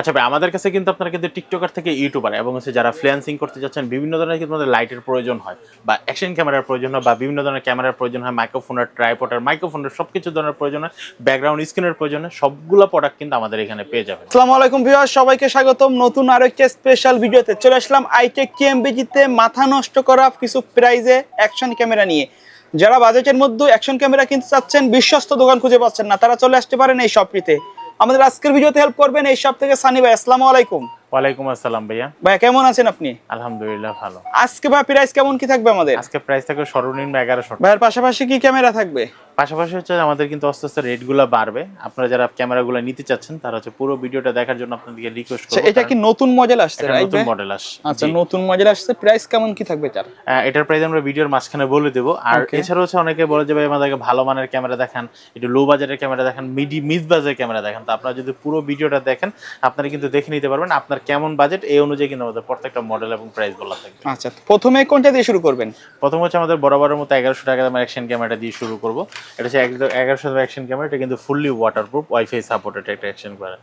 আচ্ছা ভাই, আমাদের কাছে কিন্তু আপনারা কিন্তু টিকটকার থেকে ইউটিউবার এবং হচ্ছে যারা ফ্রিল্যান্সিং করতে যাচ্ছেন, বিভিন্ন ধরনের কিন্তু আমাদের লাইটের প্রয়োজন হয় বা অ্যাকশন ক্যামেরার প্রয়োজন হয় বা বিভিন্ন ধরনের ক্যামেরার প্রয়োজন হয় মাইক্রোফোনের ট্রাইপটার মাইক্রোফোনের সব কিছু ধরনের প্রয়োজন হয় ব্যাকগ্রাউন্ড স্ক্রিনের প্রয়োজন হয়, সবগুলো প্রোডাক্ট কিন্তু আমাদের এখানে পেয়ে যাবেন। আসসালামু আলাইকুম ভিউয়ার সবাইকে স্বাগতম। নতুন আরও একটা স্পেশাল ভিডিওতে চলে আসলাম আইটেক কেএমবিজিতে মাথা নষ্ট করা কিছু প্রাইজে অ্যাকশন ক্যামেরা নিয়ে। যারা বাজেটের মধ্যে অ্যাকশন ক্যামেরা কিনতে চাচ্ছেন, বিশ্বস্ত দোকান খুঁজে পাচ্ছেন না, তারা চলে আসতে পারেন এই শপটিতে আমাদের আজকের ভিডিওতে হেল্প করবেন এই সব থেকে সানি ভাই আসসালামু আলাইকুম। ওয়ালাইকুম আসসালাম ভাইয়া। ভাই কেমন আছেন আপনি? আলহামদুলিল্লাহ ভালো। আজকে ভাই প্রাইস কেমন কি থাকবে আমাদের? আজকে প্রাইস থাকবে সর্বনিম্ন এগারোশো ভাইয়ের পাশাপাশি কি ক্যামেরা থাকবে? পাশাপাশি হচ্ছে আমাদের কিন্তু আস্তে আস্তে রেটগুলো বাড়বে। আপনারা যারা ক্যামেরাগুলো নিতে চাচ্ছেন তারা হচ্ছে পুরো ভিডিওটা দেখার জন্য আপনাদেরকে রিকোয়েস্ট আচ্ছা, এটা কি নতুন মডেল আসছে নতুন মডেল আস আচ্ছা নতুন মডেল আসছে প্রাইস কেমন কি থাকবে তার এটার প্রাইস আমরা ভিডিওর মাঝখানে বলে দেবো। আর Okay. এছাড়া হচ্ছে অনেকে বলে যে ভাই আমাদেরকে ভালো মানের ক্যামেরা দেখান একটু লো বাজারের ক্যামেরা দেখান মিডি মিড বাজারের ক্যামেরা দেখান। তো আপনারা যদি পুরো ভিডিওটা দেখেন আপনারা কিন্তু দেখে নিতে পারবেন আপনার কেমন বাজেট এই অনুযায়ী কিন্তু আমাদের প্রত্যেকটা মডেল এবং প্রাইস বলা থাকবে। আচ্ছা প্রথমে কোনটা দিয়ে শুরু করবেন? প্রথম হচ্ছে আমাদের বরাবরের মতো এগারোশো টাকা দামের অ্যাকশন ক্যামেরাটা দিয়ে শুরু করব। এটা হচ্ছে এগারোশো টাকা অ্যাকশন ক্যামেরা এটা কিন্তু ফুললি ওয়াটারপ্রুফ ওয়াইফাই সাপোর্টেড একটা অ্যাকশন ক্যামেরা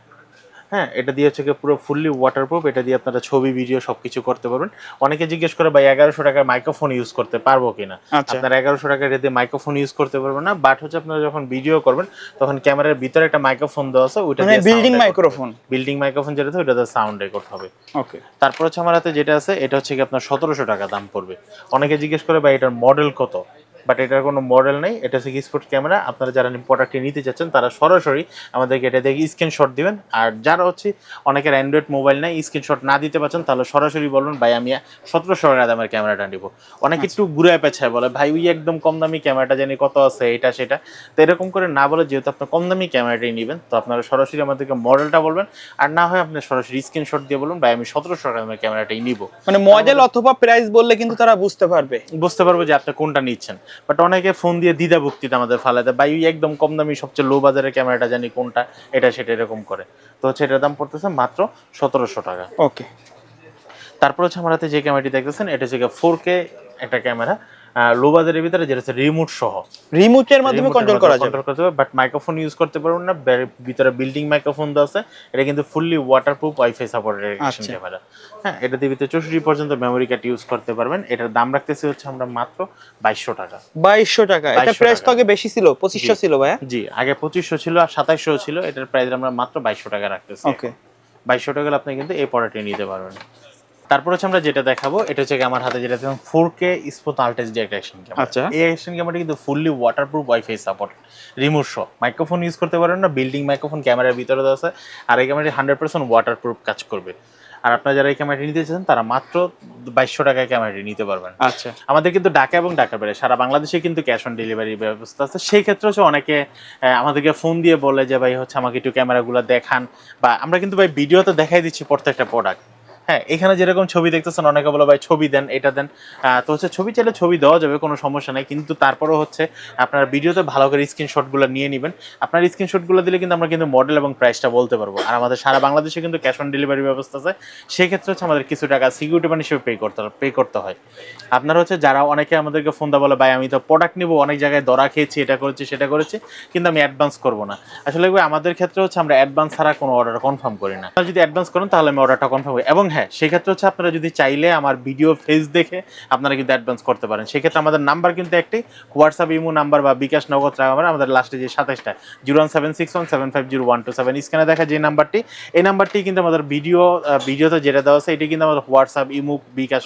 হ্যাঁ এটা দিয়ে হচ্ছে পুরো ফুললি ওয়াটারপ্রুফ এটা দিয়ে আপনারা ছবি ভিডিও সবকিছু করতে পারবেন। অনেকে জিজ্ঞেস করে ভাই এগারোশো টাকার মাইক্রোফোন ইউজ করতে পারব কিনা? আচ্ছা। আপনার এগারোশো টাকার এতে মাইক্রোফোন ইউজ করতে পারবেন না বাট হচ্ছে আপনারা যখন ভিডিও করবেন তখন ক্যামেরার ভিতরে একটা মাইক্রোফোন দেওয়া আছে ওইটা বিল্ডিং মাইক্রোফোন বিল্ডিং মাইক্রোফোন যেটা আছে ওইটাতে সাউন্ড রেকর্ড হবে। ওকে তারপর হচ্ছে আমার হাতে যেটা আছে এটা হচ্ছে কি আপনার সতেরোশো টাকা দাম পড়বে। অনেকে জিজ্ঞেস করে ভাই এটার মডেল কত? বাট এটার কোনো মডেল নেই এটা হচ্ছে স্পোর্ট ক্যামেরা আপনারা যারা প্রোডাক্টটি নিতে চাচ্ছেন তারা সরাসরি আমাদেরকে এটা দেখে স্ক্রিনশট দিবেন। আর যারা হচ্ছে অনেকের অ্যান্ড্রয়েড মোবাইল নেই স্ক্রিনশট না দিতে পারছেন তাহলে সরাসরি বলুন ভাই আমি সতেরোশো টাকা দামের ক্যামেরাটা নিব। অনেকে একটু ঘুরে পেছায় বলে ভাই ওই একদম কম দামি ক্যামেরাটা জানি কত আছে এটা সেটা। তো এরকম করে না বলে যেহেতু আপনার কম দামি ক্যামেরাটাই নেবেন তো আপনারা সরাসরি আমাদেরকে মডেলটা বলবেন। আর না হয় আপনি সরাসরি স্ক্রিনশট দিয়ে বলুন ভাই আমি সতেরোশো টাকা দামের ক্যামেরাটাই নিব। মানে মডেল অথবা প্রাইস বললে কিন্তু তারা বুঝতে পারবে। বুঝতে পারবে যে আপনি কোনটা নিচ্ছেন। বাট অনেকে ফোন দিয়ে দ্বিধা ভক্তিতে আমাদের ফালাতে ভাই ওই একদম কম দামি সবচেয়ে লো বাজারের ক্যামেরাটা জানি কোনটা? এটা সেটা এরকম করে। তো হচ্ছে এটার দাম পড়তেছে মাত্র সতেরোশো টাকা। ওকে তারপর হচ্ছে আমার হাতে যে ক্যামেরাটি দেখতেছেন এটা হচ্ছে ফোর কে একটা ক্যামেরা লো বাজারের ভিতরে যেটা হচ্ছে রিমোট সহ। রিমোটের মাধ্যমে কন্ট্রোল করা যাবে। করতে হবে বাট মাইক্রোফোন ইউজ করতে পারবেন না। ভিতরে বিল্ডিং মাইক্রোফোন দেওয়া আছে। এটা কিন্তু fully waterproof wifi supported. Camera হ্যাঁ এটা দিয়ে ভিতরে চৌষট্টি পর্যন্ত মেমোরি কার্ড ইউজ করতে পারবেন। এটার দাম রাখতেছি হচ্ছে আমরা মাত্র বাইশশো টাকা। বাইশশো টাকা। এটা প্রাইস তো আগে বেশি ছিল পঁচিশশো। ছিল ভাইয়া? জি আগে পঁচিশশো ছিল আর সাতাইশশো ছিল। এটার প্রাইস আমরা মাত্র বাইশশো টাকা রাখতেছি। ওকে বাইশশো টাকা আপনি কিন্তু এই প্রোডাক্টটি নিতে পারবেন। তারপর হচ্ছে আমরা যেটা দেখাবো এটা হচ্ছে আমার হাতে যেটা ফোর কে স্পোত আলটেজ যে একটা অ্যাকশন ক্যামেরা আচ্ছা। এই অ্যাকশন ক্যামেরাটা কিন্তু fully waterproof wifi support remote সহ। মাইক্রোফোন ইউজ করতে পারেন না বিল্ডিং মাইক্রোফোন ক্যামেরার ভিতরে দেওয়া আছে আর এই ক্যামেরাটি হান্ড্রেড পার্সেন্ট ওয়াটারপ্রুফ কাজ করবে। আর আপনারা যারা এই ক্যামেরাটি নিতে চান তারা মাত্র বাইশশো টাকায় ক্যামেরাটি নিতে পারবেন। আচ্ছা। আমাদের কিন্তু ঢাকা এবং ঢাকার বাইরে সারা বাংলাদেশে কিন্তু ক্যাশ অন ডেলিভারি ব্যবস্থা আছে। সেই ক্ষেত্রে হচ্ছে অনেকে আমাদেরকে ফোন দিয়ে বলে যে ভাই হচ্ছে আমাকে একটু ক্যামেরাগুলো দেখান। বা আমরা কিন্তু ভাই ভিডিওতে দেখাই দিচ্ছি প্রত্যেকটা প্রোডাক্ট হ্যাঁ এখানে যেরকম ছবি দেখতেছেন, অনেকে বলো, ভাই, ছবি দেন, এটা দেন। তো হচ্ছে ছবি চাইলে ছবি দেওয়া যাবে, কোনো সমস্যা নাই। কিন্তু তারপরেও হচ্ছে আপনার ভিডিওতে ভালো করে স্ক্রিনশটগুলো নিয়ে নেবেন। আপনার স্ক্রিনশটগুলো দিলে কিন্তু আমরা কিন্তু মডেল এবং প্রাইসটা বলতে পারব। আর আমাদের সারা বাংলাদেশে কিন্তু ক্যাশ অন ডেলিভারি ব্যবস্থা আছে। সেক্ষেত্রে হচ্ছে আমাদের কিছু টাকা সিকিউরিটি মানি হিসেবে পে করতে পে করতে হয়। আপনার হচ্ছে যারা, অনেকে আমাদেরকে ফোন দা বলে, ভাই, আমি তো প্রোডাক্ট নিবো, অনেক জায়গায় দরা খেয়েছি, এটা করেছি, সেটা করেছি, কিন্তু আমি অ্যাডভান্স করব না। আসলে আমাদের ক্ষেত্রে হচ্ছে আমরা অ্যাডভান্স ছাড়া কোনো অর্ডার কনফার্ম করি না। যদি অ্যাডভান্স করেন, তাহলে আমি অর্ডারটা কনফার্ম করি। এবং হ্যাঁ সেক্ষেত্রে হচ্ছে আপনারা যদি চাইলে আমার ভিডিও ফেস দেখে আপনারা কিন্তু অ্যাডভান্স করতে পারেন। সেক্ষেত্রে আমাদের নাম্বার কিন্তু একটি হোয়াটসঅ্যাপ ইমো নাম্বার বা বিকাশ নগদ নাম্বার আমাদের লাস্টে যে সাতাশটা zero one seven six one seven five zero one two seven স্ক্যানে দেখা যে নাম্বারটি এই নাম্বারটি কিন্তু আমাদের ভিডিও ভিডিওতে যেটা দেওয়া আছে, এটি কিন্তু আমাদের হোয়াটসঅ্যাপ ইমো বিকাশ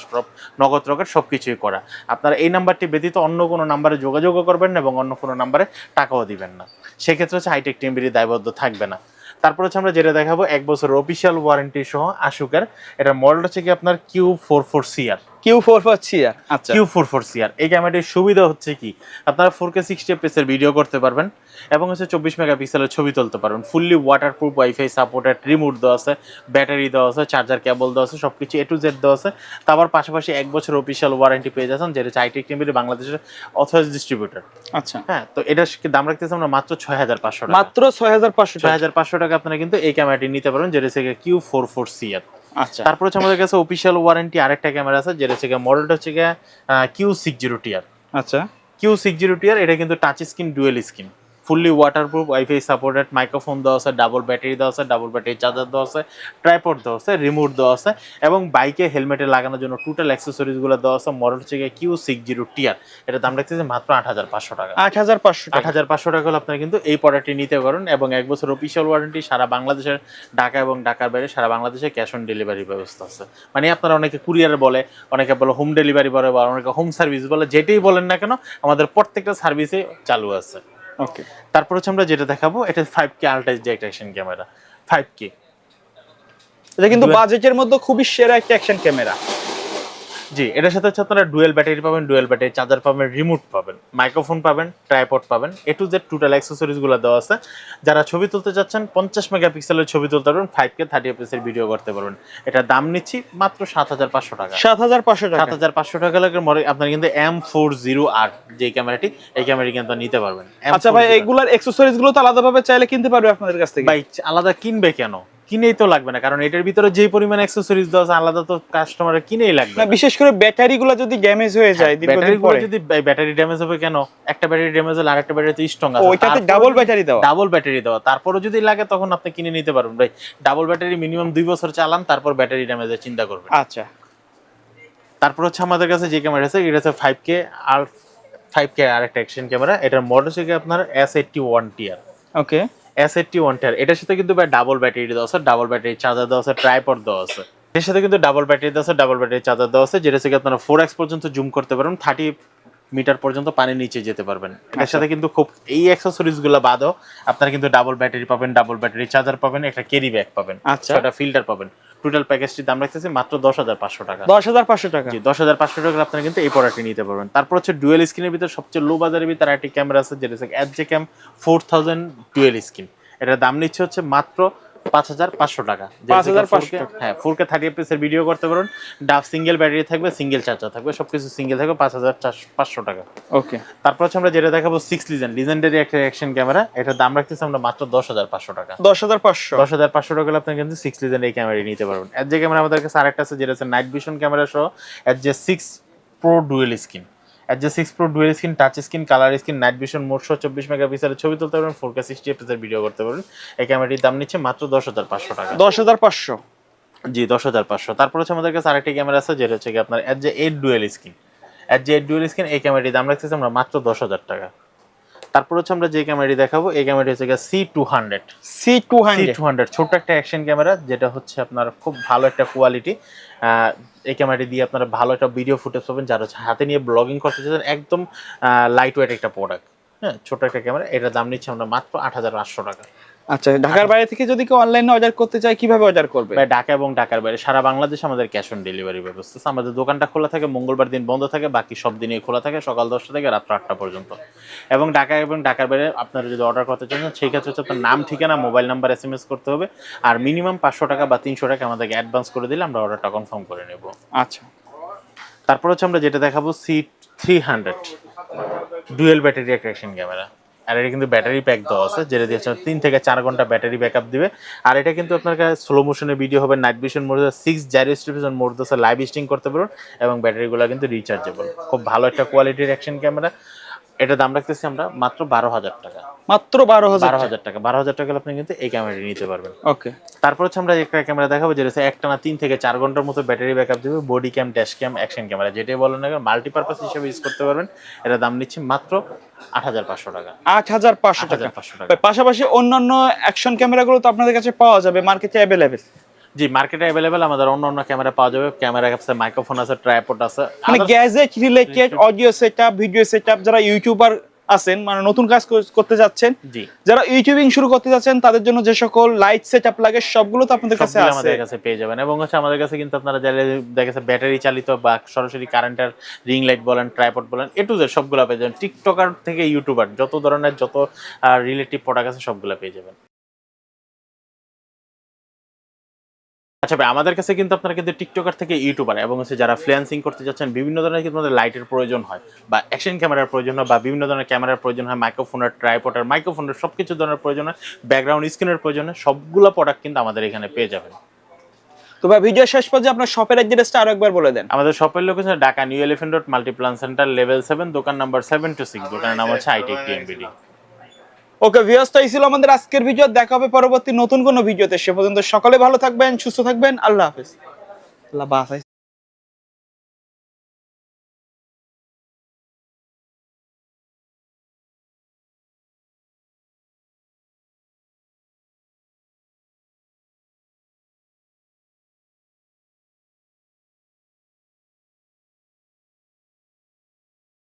নগদ রকেট সব কিছুই করা। আপনারা এই নাম্বারটি ব্যতীত অন্য কোনো নাম্বারে যোগাযোগও করবেন না এবং অন্য কোনো নাম্বারে টাকাও দিবেন না। সেক্ষেত্রে হচ্ছে হাইটেক টিমবিরি দায়বদ্ধ থাকবে না। তারপর হচ্ছে আমরা যেটা দেখাবো, এক বছর অফিসিয়াল ওয়ারেন্টি সহ আশুকের এটা মডেল হচ্ছে কি আপনার Q four four CR Q four পাচ্ছি আচ্ছা। কিউ ফোর ফোর সিআর এই ক্যামেরাটির সুবিধা হচ্ছে কি? আপনারা ফোর কে সিক্সটি এর ভিডিও করতে পারবেন এবং হচ্ছে চব্বিশ মেগাপিক্সেলের ছবি তুলতে পারবেন। Fully waterproof wifi supported remote দেওয়া আছে ব্যাটারি দেওয়া আছে চার্জার কেবল দেওয়া আছে সব কিছু এ টু জেড দেওয়া আছে। তারপর পাশাপাশি এক বছর অফিসিয়াল ওয়ারেন্টি পেয়ে যাচ্ছেন যেটা হচ্ছে আইটি টিভির বাংলাদেশের অথরাইজ ডিস্ট্রিবিউটর আচ্ছা। হ্যাঁ তো এটার দাম রাখতেছি আমরা মাত্র ছয় হাজার পাঁচশো মাত্র ছয় হাজার পাঁচশো ছয় হাজার পাঁচশো টাকা আপনারা কিন্তু এই ক্যামেরাটি নিতে পারবেন যেটা হচ্ছে কিউ ফোর ফোর সিআর আচ্ছা। তারপর হচ্ছে আমাদের কাছে অফিসিয়াল ওয়ারেন্টি আরেকটা ক্যামেরা আছে যেটা হচ্ছে মডেলটা হচ্ছে কিউ সিক্স জিরো টিআর আচ্ছা। কিউ সিক্স জিরো টিআর এটা কিন্তু touch screen dual screen fully waterproof wifi supported microphone দেওয়া আছে ডাবল ব্যাটারি দেওয়া আছে ডাবল ব্যাটারি চার্জার দেওয়া আছে ট্রাইপড দেওয়া আছে রিমোট দেওয়া আছে এবং বাইকে হেলমেটে লাগানোর জন্য টোটাল অ্যাক্সেসরিজগুলো দেওয়া আছে মডেল হচ্ছে কিউ সিক্স জিরো টিয়ার এটা দাম রাখতেছে মাত্র আট হাজার পাঁচশো টাকা। আট হাজার পাঁচশো আট হাজার পাঁচশো টাকা হলে আপনারা কিন্তু এই প্রোডাক্টটি নিতে পারেন এবং এক বছর অফিসিয়াল ওয়ারেন্টি সারা বাংলাদেশের ঢাকা এবং ঢাকার বাইরে সারা বাংলাদেশে ক্যাশ অন ডেলিভারি ব্যবস্থা আছে। মানে আপনারা অনেকে কুরিয়ার বলে অনেকে বলে হোম ডেলিভারি বলে বা অনেকে হোম সার্ভিস বলে যেটাই বলেন না কেন আমাদের প্রত্যেকটা সার্ভিসে চালু আছে। ওকে তারপর হচ্ছে আমরা যেটা দেখাবো এটা ফাইভ কে আলট্রা যে অ্যাকশন ক্যামেরা ফাইভ কে এটা কিন্তু বাজেটের মধ্যে খুবই সেরা একটা অ্যাকশন ক্যামেরা জি এটার সাথে হচ্ছে আপনারা ডুয়েল ব্যাটারি পাবেন ডুয়েল ব্যাটারি চার্জার পাবেন রিমোট পাবেন মাইক্রোফোন পাবেন ট্রাইপড পাবেন এ টু জেড টোটাল অ্যাক্সেসরিজগুলো দেওয়া আছে। যারা ছবি তুলতে চাচ্ছেন পঞ্চাশ মেগাপিক্সেলের ছবি তুলতে পারবেন ফাইভ কে থার্টি এফএসের ভিডিও করতে পারবেন। এটা দাম নিচ্ছি মাত্র সাত হাজার পাঁচশো টাকা। সাত হাজার পাঁচশো সাত টাকা হাজার পাঁচশো টাকা লাগে মরে আপনার কিন্তু এম ফোর জিরো আর যে ক্যামেরাটি এই ক্যামেরাটি কিন্তু নিতে পারবেন। আচ্ছা ভাই এগুলার অ্যাক্সেসরিজগুলো তো আলাদাভাবে চাইলে কিনতে পারবে আপনাদের কাছ থেকে। ভাই আলাদা কিনবে কেন? কিনেই তো লাগবে না কারণ এটার ভিতরে যে পরিমাণ অ্যাক্সেসরিজ দেওয়া আছে আলাদা তো কাস্টমারের কিনেই লাগবে না বিশেষ করে ব্যাটারি গুলো যদি ড্যামেজ হয়ে যায় দীর্ঘদিন ব্যাটারি পরে। যদি ব্যাটারি ড্যামেজ হবে কেন? একটা ব্যাটারি ড্যামেজ হলে আরেকটা ব্যাটারি তো স্ট্রং আছে। ওইটাতে ডাবল ব্যাটারি দেওয়া। ডাবল ব্যাটারি দেওয়া। তারপরে যদি লাগে তখন আপনি কিনে নিতে পারবেন। ভাই ডাবল ব্যাটারি মিনিমাম দুই বছর চালান তারপর ব্যাটারি ড্যামেজের চিন্তা করবেন। আচ্ছা। তারপর হচ্ছে আমাদের কাছে যে ক্যামেরা আছে এটা হচ্ছে ফাইভ কে আর ফাইভ কে আর একটা অ্যাকশন ক্যামেরা এটার মডেল হচ্ছে আপনার S eighty one tier okay S eighty one tier এটার সাথে কিন্তু ভাই ডাবল ব্যাটারি দেওয়া আছে ডাবল ব্যাটারি চার্জার দেওয়া আছে ট্রাইপড দেওয়া আছে। এর সাথে কিন্তু ডাবল ব্যাটারি দেওয়া আছে ডাবল ব্যাটারি চার্জার দেওয়া আছে, যেটা থেকে আপনারা ফোর এক্স পর্যন্ত জুম করতে পারেন থার্টি মিটার পর্যন্ত পানির নিচে যেতে পারবেন। এর সাথে কিন্তু খুব এই অ্যাক্সেসরিজগুলো বাদও আপনারা কিন্তু ডাবল ব্যাটারি পাবেন ডাবল ব্যাটারি চার্জার পাবেন একটা ক্যারি ব্যাগ পাবেন আচ্ছা। ছয়টা ফিল্টার পাবেন। টোটাল প্যাকেজটির দাম রাখতেছি মাত্র দশ হাজার পাঁচশো টাকা। দশ হাজার পাঁচশো টাকা। জি দশ হাজার পাঁচশো টাকা আপনারা কিন্তু এই প্রোডাক্টটি নিতে পারবেন। তারপর হচ্ছে ডুয়েল স্ক্রিনের ভিতরে সবচেয়ে লো বাজারের ভিতরে একটি ক্যামেরা আছে যেটা হচ্ছে F J cam four thousand dual screen এটার দাম নিচ্ছে হচ্ছে মাত্র পাঁচ হাজার পাঁচশো টাকা। 5,500 টাকা। হ্যাঁ ফোর কে থার্টি ভিডিও করতে ডাব সিঙ্গেল ব্যাটারি থাকবে সিঙ্গেল চার্জার থাকবে সবকিছু সিঙ্গেল থাকবে পাঁচ হাজার পাঁচশো টাকা। ওকে তারপর হচ্ছে আমরা যেটা দেখাবো সিক্স লিজেন্ড লিজেন্ডারি একটা অ্যাকশন ক্যামেরা এটার দাম রাখতেছি আমরা মাত্র দশ হাজার পাঁচশো টাকা। দশ হাজার পাঁচশো। দশ হাজার পাঁচশো টাকা আপনি কিন্তু সিক্স লিজেন্ড এই ক্যামেরা নিতে পারবেন। এর যে ক্যামেরা আমাদের কাছে আরেকটা আছে যেটা হচ্ছে নাইট ভিশন ক্যামেরা সহ এর যে সিক্স প্রো ডুয়েল স্ক্রিন যে six pro dual screen touch screen colour screen night vision মোট সহ চব্বিশ মেগাপিক্সেলের ছবি তুলতে পারবেন ফোর কে সিক্সটি এফএসের ভিডিও করতে পারবেন। এই ক্যামেরাটির দাম নিচ্ছে মাত্র দশ হাজার পাঁচশো টাকা। দশ হাজার পাঁচশো। জি দশ হাজার পাঁচশো। তারপর হচ্ছে আমাদের কাছে আরেকটি ক্যামেরা আছে যেটা হচ্ছে কি আপনার এর যে এইট ডুয়েল স্ক্রিন এর যে এইট ডুয়েল স্ক্রিন এই ক্যামেরাটির দাম রাখতেছে আমরা মাত্র দশ হাজার টাকা। তারপর হচ্ছে আমরা যে ক্যামেরাটি দেখাবো এই ক্যামেরাটি হচ্ছে C two hundred C two hundred two hundred ছোট্ট একটা অ্যাকশন ক্যামেরা যেটা হচ্ছে আপনার খুব ভালো একটা কোয়ালিটি এই ক্যামেরাটি দিয়ে আপনারা ভালো একটা ভিডিও ফুটেজ পাবেন যারা হচ্ছে হাতে নিয়ে ব্লগিং করতে চাচ্ছেন একদম লাইট ওয়েট একটা প্রোডাক্ট হ্যাঁ ছোট একটা ক্যামেরা এটার দাম নিচ্ছে আমরা মাত্র আট হাজার আটশো টাকা। আচ্ছা ঢাকার বাইরে থেকে যদি কেউ অনলাইনে অর্ডার করতে চায় কীভাবে অর্ডার করবে? ভাই ঢাকা এবং ঢাকার বাইরে। সারা বাংলাদেশে আমাদের ক্যাশ অন ডেলিভারি ব্যবস্থা আছে। আমাদের দোকানটা খোলা থাকে মঙ্গলবার দিন বন্ধ থাকে বাকি সব দিনই খোলা থাকে সকাল দশটা থেকে রাত্র আটটা পর্যন্ত। এবং ঢাকা এবং ঢাকার বাইরে আপনারা যদি অর্ডার করতে চান সেই ক্ষেত্রে হচ্ছে আপনার নাম ঠিকানা mobile number S M S করতে হবে। আর মিনিমাম পাঁচশো টাকা বা তিনশো টাকা আমাদেরকে অ্যাডভান্স করে দিলে আমরা অর্ডারটা কনফার্ম করে নেব। আচ্ছা। তারপর হচ্ছে আমরা যেটা দেখাবো C three hundred dual battery একটা অ্যাকশন ক্যামেরা আর এটা কিন্তু ব্যাটারি প্যাক দেওয়া আছে, যেটা দিয়ে হচ্ছে তিন থেকে চার ঘণ্টা ব্যাটারি ব্যাকআপ দিবে। আর এটা কিন্তু আপনার কাছে স্লো মোশনে ভিডিও হবে night vision mode six gyro station mode live streaming করতে পারবেন এবং ব্যাটারিগুলো কিন্তু রিচার্জেবল খুব ভালো একটা কোয়ালিটির অ্যাকশন ক্যামেরা এটা দাম রাখতেছি আমরা মাত্র বারো হাজার টাকা। মাত্র বারো হাজার বারো হাজার টাকা। বারো হাজার টাকা আপনি কিন্তু এই ক্যামেরাটি নিতে পারবেন। ওকে। তারপর হচ্ছে আমরা একটা ক্যামেরা দেখাবো যেটা একটানা তিন থেকে চার ঘণ্টার মতো ব্যাটারি ব্যাকআপ দেবে body cam dash cam action camera যেটাই বলেন না মাল্টিপারপাস হিসেবে ইউজ করতে পারবেন। এটা দাম নিচ্ছে মাত্র আট হাজার পাঁচশো টাকা। আট হাজার পাঁচশো টাকা। পাঁচশো টাকা। পাশাপাশি অন্যান্য অ্যাকশন ক্যামেরাগুলো তো আপনাদের কাছে পাওয়া যাবে মার্কেটে অ্যাভেলেবেল জি মার্কেটে অ্যাভেলেবেল আমাদের অন্য অন্য ক্যামেরা পাওয়া যাবে। ক্যামেরা আছে মাইক্রোফোন আছে ট্রাইপড আছে। মানে gadget related audio setup video setup যারা ইউটিউবার আছেন মানে নতুন কাজ করতে যাচ্ছেন যারা ইউটিউবিং শুরু করতে যাচ্ছেন তাদের জন্য যে সকল লাইট সেটআপ লাগে সবগুলো তো আপনাদের কাছে আছে। আমাদের কাছে পেয়ে যাবেন। এবং হচ্ছে আমাদের কাছে কিন্তু আপনারা যারা দেখা ব্যাটারি চালিত বা সরাসরি কারেন্টের রিং লাইট বলেন ট্রাইপড বলেন এ টু জেড সবগুলো পেয়ে যাবেন। টিকটকার থেকে ইউটিউবার যত ধরনের যত রিলেটিভ প্রোডাক্ট আছে সবগুলো পেয়ে যাবেন। আচ্ছা ভাই আমাদের কাছে কিন্তু আপনারা কিন্তু টিকটকার থেকে ইউটিউবার এবং হচ্ছে যারা ফ্রিল্যান্সিং করতে যাচ্ছেন বিভিন্ন ধরনের কিন্তু আমাদের লাইটের প্রয়োজন হয় বা অ্যাকশন ক্যামেরার প্রয়োজন হয় বা বিভিন্ন ধরনের ক্যামেরার প্রয়োজন হয় মাইক্রোফোনের ট্রাইপটার মাইক্রোফোনের সব কিছু ধরনের প্রয়োজন হয় ব্যাকগ্রাউন্ড স্ক্রিনের প্রয়োজন হয় সবগুলো প্রোডাক্ট কিন্তু আমাদের এখানে পেয়ে যাবেন। তো ভাই ভিডিও শেষ পর্যন্ত আপনার শপের অ্যাড্রেসটা আরও একবার বলে দেন। আমাদের শপের location Dhaka New Elephant Road Multiplan Center level seven দোকান নাম্বার সেভেন টু সিক্স দোকানের নাম হচ্ছে আইটেক টিএমবিডি ওকে ব্যস্ত ছিল আমাদের আজকের ভিডিও দেখা হবে পরবর্তী নতুন কোনো ভিডিওতে সে পর্যন্ত সকলে ভালো থাকবেন, সুস্থ থাকবেন, আল্লাহ হাফেজ। আল্লাহ বাসাইছে